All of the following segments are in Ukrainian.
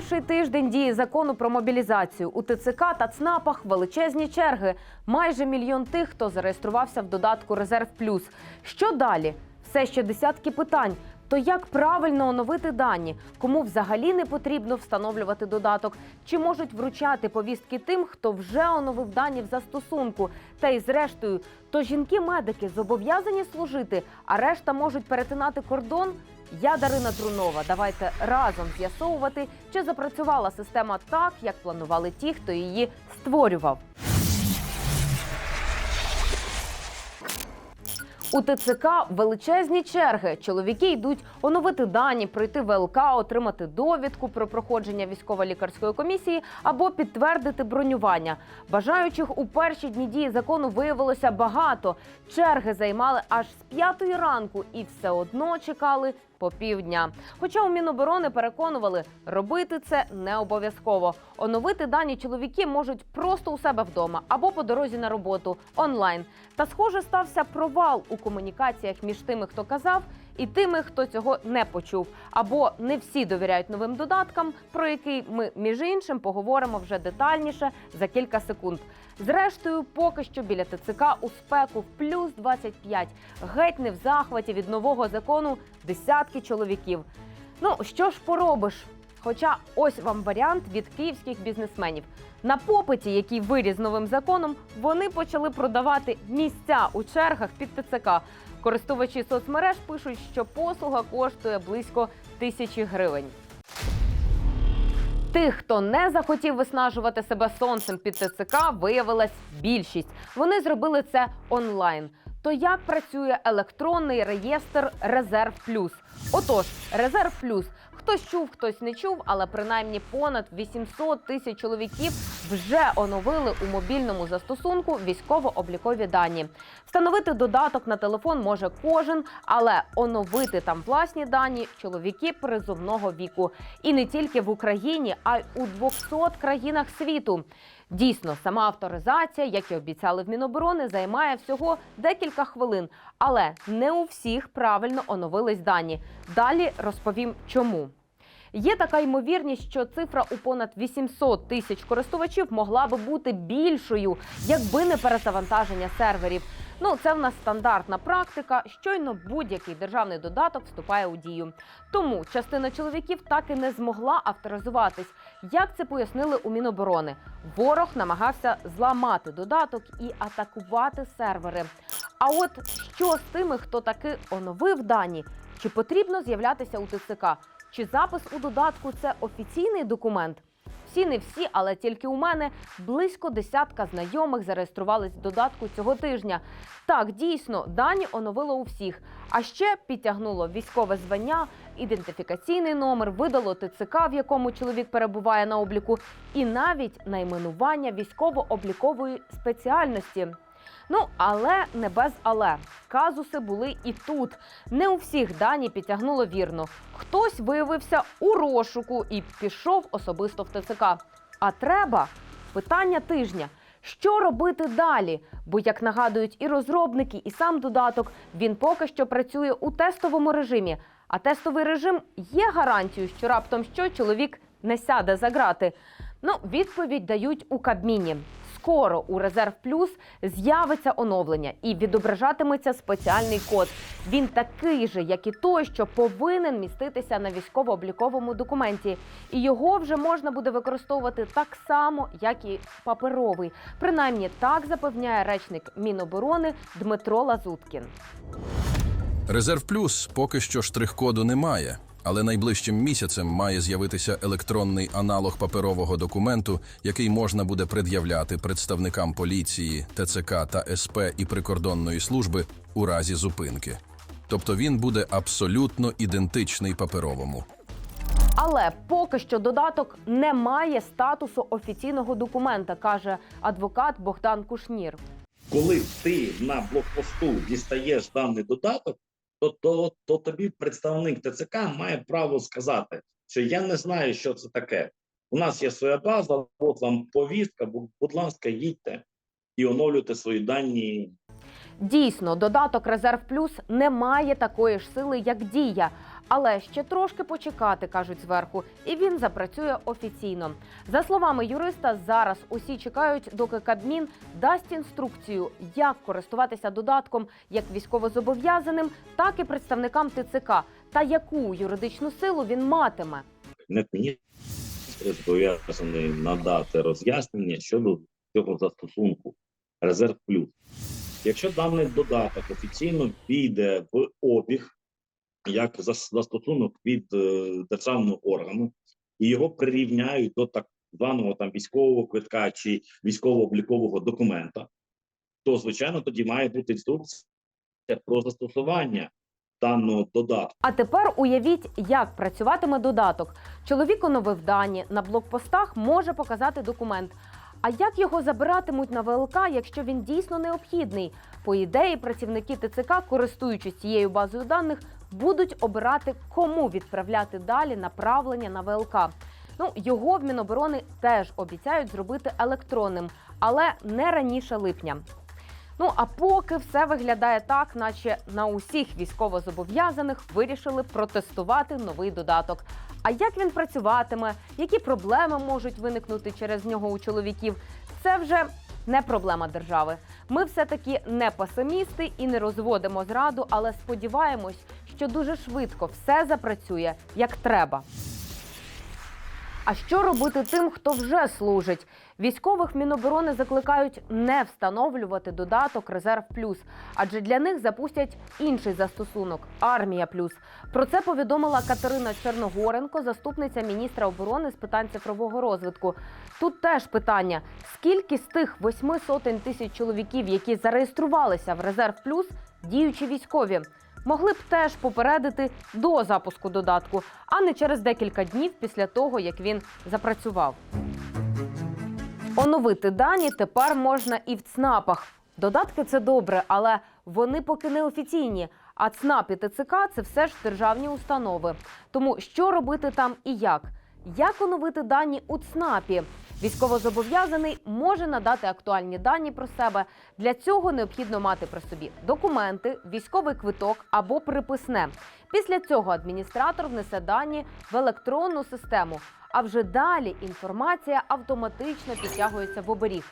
перший тиждень дії закону про мобілізацію у ТЦК та ЦНАПах величезні черги. Майже мільйон тих, хто зареєструвався в додатку Резерв Плюс. Що далі? Все ще десятки питань. То як правильно оновити дані? Кому взагалі не потрібно встановлювати додаток? Чи можуть вручати повістки тим, хто вже оновив дані в застосунку? Та й зрештою, то жінки-медики зобов'язані служити, а решта можуть перетинати кордон? Я Дарина Трунова. Давайте разом з'ясовувати, чи запрацювала система так, як планували ті, хто її створював. У ТЦК величезні черги. Чоловіки йдуть оновити дані, пройти ВЛК, отримати довідку про проходження військово-лікарської комісії або підтвердити бронювання. Бажаючих у перші дні дії закону виявилося багато. Черги займали аж з п'ятої ранку і все одно чекали по півдня. Хоча у Міноборони переконували, робити це не обов'язково. Оновити дані чоловіки можуть просто у себе вдома або по дорозі на роботу онлайн. Та схоже стався провал у комунікаціях між тими, хто казав, і тими, хто цього не почув. Або не всі довіряють новим додаткам, про який ми між іншим поговоримо вже детальніше за кілька секунд. Зрештою, поки що біля ТЦК у спеку в плюс 25. Геть не в захваті від нового закону десятки чоловіків. Ну що ж поробиш? Хоча ось вам варіант від київських бізнесменів. На попиті, який виріс новим законом, вони почали продавати місця у чергах під ТЦК. Користувачі соцмереж пишуть, що послуга коштує близько тисячі гривень. Тих, хто не захотів виснажувати себе сонцем під ТЦК, виявилась більшість. Вони зробили це онлайн. То як працює електронний реєстр Резерв Плюс? Отож, Резерв Плюс. Хтось чув, хтось не чув, але принаймні понад 800 тисяч чоловіків вже оновили у мобільному застосунку військово-облікові дані. Встановити додаток на телефон може кожен, але оновити там власні дані чоловіки призовного віку. І не тільки в Україні, а й у 200 країнах світу. Дійсно, сама авторизація, як і обіцяли в Міноборони, займає всього декілька хвилин, але не у всіх правильно оновились дані. Далі розповім, чому. Є така ймовірність, що цифра у понад 800 тисяч користувачів могла би бути більшою, якби не перезавантаження серверів. Ну, це в нас стандартна практика. Щойно будь-який державний додаток вступає у дію. Тому частина чоловіків так і не змогла авторизуватись. Як це пояснили у Міноборони? Ворог намагався зламати додаток і атакувати сервери. А от що з тими, хто таки оновив дані? Чи потрібно з'являтися у ТЦК? Чи запис у додатку це офіційний документ? Всі не всі, але тільки у мене близько десятка знайомих зареєструвались в додатку цього тижня. Так, дійсно, дані оновило у всіх. А ще підтягнуло військове звання, ідентифікаційний номер, видало ТЦК, в якому чоловік перебуває на обліку, і навіть найменування військово-облікової спеціальності. Ну, але не без але. Казуси були і тут. Не у всіх дані підтягнуло вірно. Хтось виявився у розшуку і пішов особисто в ТЦК. А треба питання тижня. Що робити далі? Бо, як нагадують і розробники, і сам додаток, він поки що працює у тестовому режимі. А тестовий режим є гарантією, що раптом що чоловік не сяде за грати. Ну, відповідь дають у Кабміні. Скоро у Резерв Плюс з'явиться оновлення і відображатиметься спеціальний код. Він такий же, як і той, що повинен міститися на військово-обліковому документі. І його вже можна буде використовувати так само, як і паперовий. Принаймні так запевняє речник Міноборони Дмитро Лазуткін. Резерв Плюс поки що штрих-коду немає, але найближчим місяцем має з'явитися електронний аналог паперового документу, який можна буде пред'являти представникам поліції, ТЦК та СП і прикордонної служби у разі зупинки. Тобто він буде абсолютно ідентичний паперовому. Але поки що додаток не має статусу офіційного документа, каже адвокат Богдан Кушнір. коли ти на блокпосту дістаєш даний додаток, то, то, то тобі представник ТЦК має право сказати, що я не знаю, що це таке. У нас є своя база, от вам повістка, будь ласка, їдьте і оновлюйте свої дані Дійсно, додаток Резерв Плюс не має такої ж сили, як дія. Але ще трошки почекати, кажуть зверху, і він запрацює офіційно. За словами юриста, зараз усі чекають, доки Кабмін дасть інструкцію, як користуватися додатком як військовозобов'язаним, так і представникам ТЦК, та яку юридичну силу він матиме. Міністрів зобов'язаний надати роз'яснення щодо цього застосунку резерв плюс. Якщо даний додаток офіційно війде в обіг як зас- застосунок від е, державного органу, і його прирівняють до так званого там військового квитка чи військово-облікового документа, то звичайно тоді має бути інструкція про застосування даного додатку. А тепер уявіть, як працюватиме додаток. Чоловік оновив дані на блокпостах, може показати документ. А як його забиратимуть на ВЛК, якщо він дійсно необхідний? По ідеї, працівники ТЦК, користуючись цією базою даних, будуть обирати, кому відправляти далі направлення на ВЛК. Ну його в Міноборони теж обіцяють зробити електронним, але не раніше липня. Ну а поки все виглядає так, наче на усіх військовозобов'язаних вирішили протестувати новий додаток. А як він працюватиме, які проблеми можуть виникнути через нього у чоловіків? Це вже не проблема держави. Ми все-таки не песимісти і не розводимо зраду, але сподіваємось, що дуже швидко все запрацює як треба. А що робити тим, хто вже служить? Військових Міноборони закликають не встановлювати додаток Резерв Плюс, адже для них запустять інший застосунок Армія Плюс. Про це повідомила Катерина Черногоренко, заступниця міністра оборони з питань цифрового розвитку. Тут теж питання: скільки з тих восьми сотень тисяч чоловіків, які зареєструвалися в Резерв Плюс, діючі військові? Могли б теж попередити до запуску додатку, а не через декілька днів після того, як він запрацював. Оновити дані тепер можна і в ЦНАПах. Додатки це добре, але вони поки не офіційні. А ЦНАП і ТЦК це все ж державні установи. Тому що робити там і як? Як оновити дані у ЦНАПі? Військовозобов'язаний може надати актуальні дані про себе. Для цього необхідно мати при собі документи, військовий квиток або приписне. Після цього адміністратор внесе дані в електронну систему. А вже далі інформація автоматично підтягується в оберіг.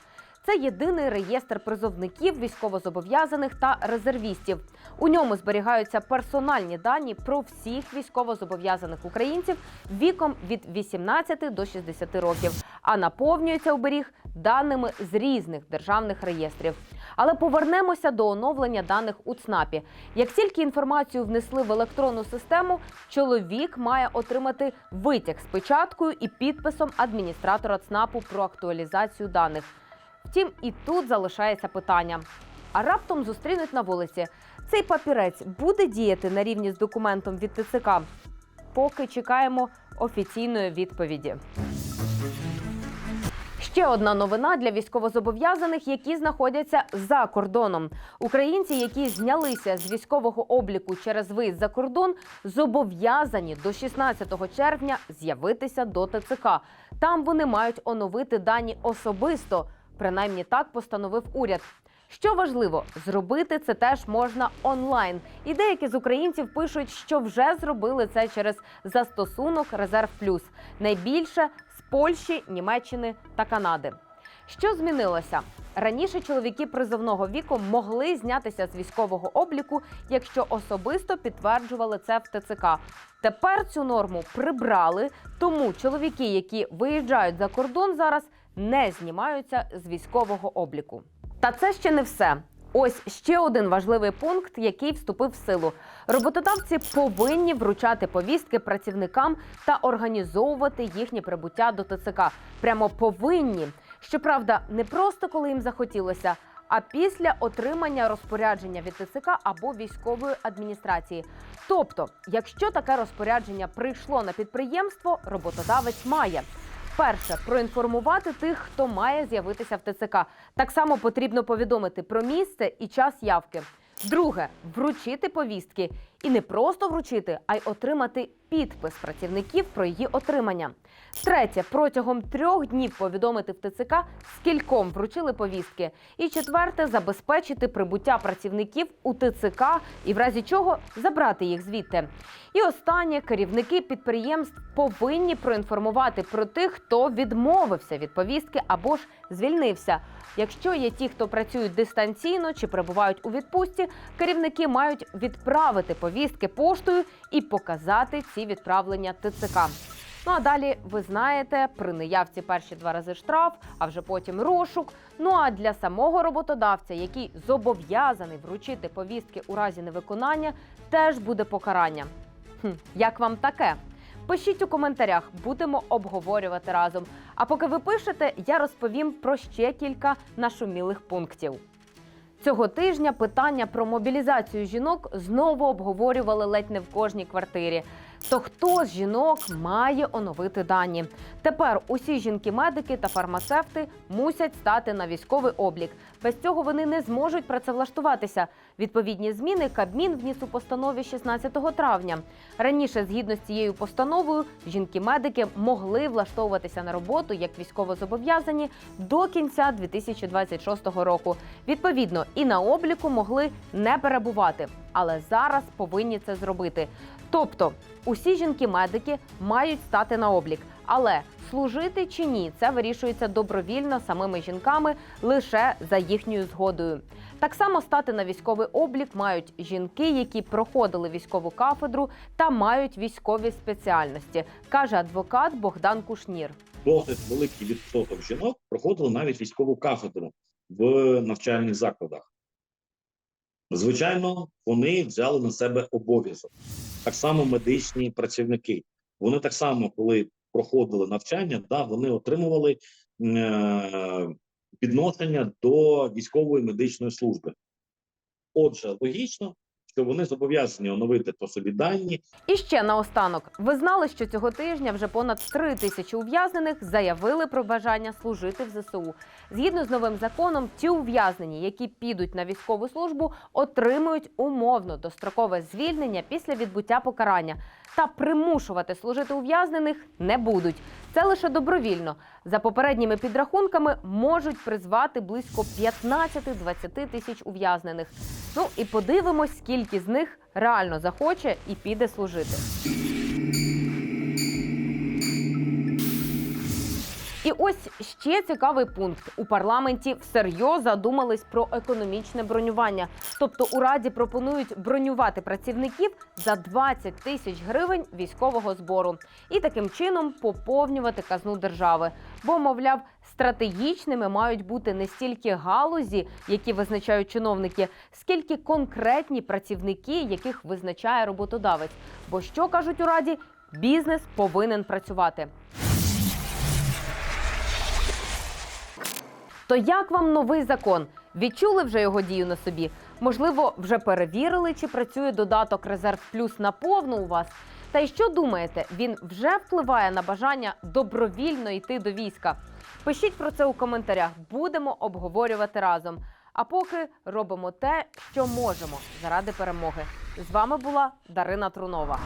Це єдиний реєстр призовників, військовозобов'язаних та резервістів. У ньому зберігаються персональні дані про всіх військовозобов'язаних українців віком від 18 до 60 років, а наповнюється оберіг даними з різних державних реєстрів. Але повернемося до оновлення даних у ЦНАПі. Як тільки інформацію внесли в електронну систему, чоловік має отримати витяг з печаткою і підписом адміністратора ЦНАПу про актуалізацію даних. Втім, і тут залишається питання: а раптом зустрінуть на вулиці. Цей папірець буде діяти на рівні з документом від ТЦК? Поки чекаємо офіційної відповіді. Ще одна новина для військовозобов'язаних, які знаходяться за кордоном. Українці, які знялися з військового обліку через виїзд за кордон, зобов'язані до 16 червня з'явитися до ТЦК. Там вони мають оновити дані особисто. Принаймні так постановив уряд. Що важливо, зробити це теж можна онлайн. І деякі з українців пишуть, що вже зробили це через застосунок Резерв Плюс. Найбільше з Польщі, Німеччини та Канади. Що змінилося? Раніше чоловіки призовного віку могли знятися з військового обліку, якщо особисто підтверджували це в ТЦК. Тепер цю норму прибрали, тому чоловіки, які виїжджають за кордон, зараз не знімаються з військового обліку. Та це ще не все. Ось ще один важливий пункт, який вступив в силу. Роботодавці повинні вручати повістки працівникам та організовувати їхнє прибуття до ТЦК. Прямо повинні. Щоправда, не просто коли їм захотілося, а після отримання розпорядження від ТЦК або військової адміністрації. Тобто, якщо таке розпорядження прийшло на підприємство, роботодавець має. Перше проінформувати тих, хто має з'явитися в ТЦК. Так само потрібно повідомити про місце і час явки. Друге вручити повістки. І не просто вручити, а й отримати підпис працівників про її отримання. Третє протягом трьох днів повідомити в ТЦК, скільком вручили повістки. І четверте забезпечити прибуття працівників у ТЦК і в разі чого забрати їх звідти. І останнє керівники підприємств повинні проінформувати про тих, хто відмовився від повістки або ж звільнився. Якщо є ті, хто працюють дистанційно чи перебувають у відпустці, керівники мають відправити повістки поштою і показати ці відправлення ТЦК. Ну а далі ви знаєте, при неявці перші два рази штраф, а вже потім розшук. Ну а для самого роботодавця, який зобов'язаний вручити повістки у разі невиконання, теж буде покарання. Хм, як вам таке? Пишіть у коментарях, будемо обговорювати разом. А поки ви пишете, я розповім про ще кілька нашумілих пунктів. Цього тижня питання про мобілізацію жінок знову обговорювали ледь не в кожній квартирі. То хто з жінок має оновити дані? Тепер усі жінки-медики та фармацевти мусять стати на військовий облік. Без цього вони не зможуть працевлаштуватися. Відповідні зміни Кабмін вніс у постанові 16 травня. Раніше, згідно з цією постановою, жінки-медики могли влаштовуватися на роботу як військовозобов'язані до кінця 2026 року. Відповідно, і на обліку могли не перебувати, але зараз повинні це зробити. Тобто, усі жінки-медики мають стати на облік, але служити чи ні, це вирішується добровільно самими жінками лише за їхньою згодою. Так само стати на військовий облік мають жінки, які проходили військову кафедру та мають військові спеціальності, каже адвокат Богдан Кушнір. Досить великий відсоток жінок проходили навіть військову кафедру в навчальних закладах. Звичайно, вони взяли на себе обов'язок. Так само медичні працівники. Вони так само, коли проходили навчання, да, вони отримували е- підношення до військової медичної служби. Отже, логічно, що вони зобов'язані оновити по собі дані І ще наостанок, ви знали, що цього тижня вже понад три тисячі ув'язнених заявили про бажання служити в ЗСУ. Згідно з новим законом, ті ув'язнені, які підуть на військову службу, отримують умовно дострокове звільнення після відбуття покарання. Та примушувати служити ув'язнених не будуть. Це лише добровільно. За попередніми підрахунками можуть призвати близько 15-20 тисяч ув'язнених. Ну і подивимось, скільки з них реально захоче і піде служити. І ось ще цікавий пункт. У парламенті всерйоз задумались про економічне бронювання. Тобто у раді пропонують бронювати працівників за 20 тисяч гривень військового збору і таким чином поповнювати казну держави. Бо, мовляв, стратегічними мають бути не стільки галузі, які визначають чиновники, скільки конкретні працівники, яких визначає роботодавець. Бо що кажуть у раді, бізнес повинен працювати. То як вам новий закон? Відчули вже його дію на собі? Можливо, вже перевірили, чи працює додаток Резерв Плюс наповну у вас? Та й що думаєте, він вже впливає на бажання добровільно йти до війська? Пишіть про це у коментарях, будемо обговорювати разом. А поки робимо те, що можемо заради перемоги. З вами була Дарина Трунова.